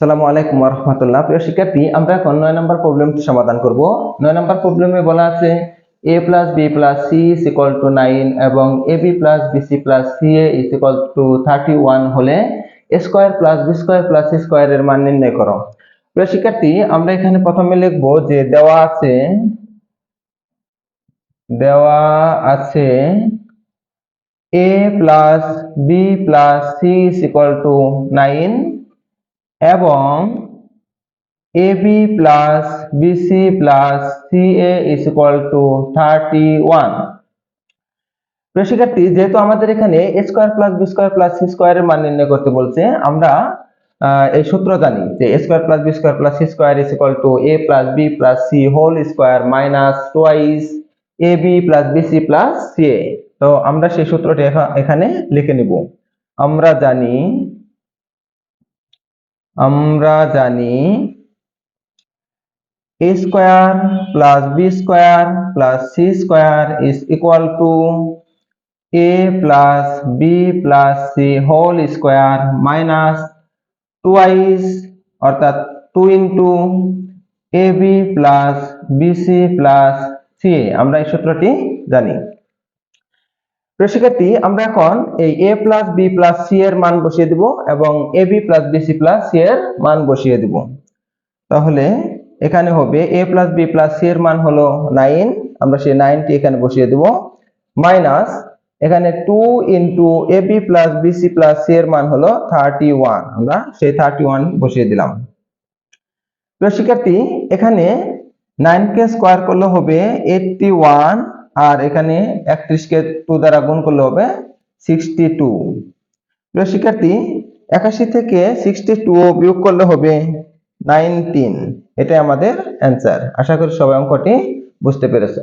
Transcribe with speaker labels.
Speaker 1: সালামু আলাইকুম রহমতুল্লাহ। প্রিয় শিক্ষার্থী, আমরা এখন নয় নম্বর প্রবলেমটি সমাধান করব। নয় নম্বর প্রবলেমে বলা আছে A plus B plus C is equal to nine এবং A B plus B C plus C A is equal to thirty one হলে A square plus B square plus C স্কোয়ারের মান নির্ণয় করো। প্রিয় শিক্ষার্থী, আমরা এখানে প্রথমে লিখব যে দেওয়া আছে দেওয়া আছে A plus B plus C is equal to nine এবং A B plus B C plus C A is equal to thirty one শিক্ষার্থী, যেহেতু আমাদের এখানে A square plus B square plus C স্কোয়ারের মান নির্ণয় করতে বলছে, আমরা এই সূত্র জানি যে A square plus B square plus C square is equal to A plus B plus C whole square minus twice A B plus B C plus C A তো আমরা সেই সূত্রটি এখানে লিখে নিব। আমরা জানি আমরা জানি a square plus B square plus C square is equal to A plus B plus C whole square minus twice অর্থাৎ two into A B plus B C plus C আমরা এই সূত্রটি জানি। শিক্ষার্থী, আমরা এখন এই A plus B plus C এর মান বসিয়ে দিব এবং A B plus B C plus C এর মান বসিয়ে দিব। তাহলে এখানে হবে A plus B plus C এর মান হলো নাইন আমরা সেই নাইনটি এখানে বসিয়ে দিব। মাইনাস এখানে two into A B plus B C plus C এর মান হলো থার্টি ওয়ান আমরা সেই থার্টি ওয়ান বসিয়ে দিলাম। শিক্ষার্থী, এখানে নাইন কে স্কোয়ার করলে হবে এইটটি ওয়ান আর এখানে একত্রিশ কে টু দ্বারা গুণ করলে হবে সিক্সটি টু প্রিয় শিক্ষার্থী, একাশি থেকে সিক্সটি টু বিয়োগ করলে হবে নাইনটিন এটাই আমাদের অ্যান্সার আশা করি সবাই অঙ্কটি বুঝতে পেরেছে।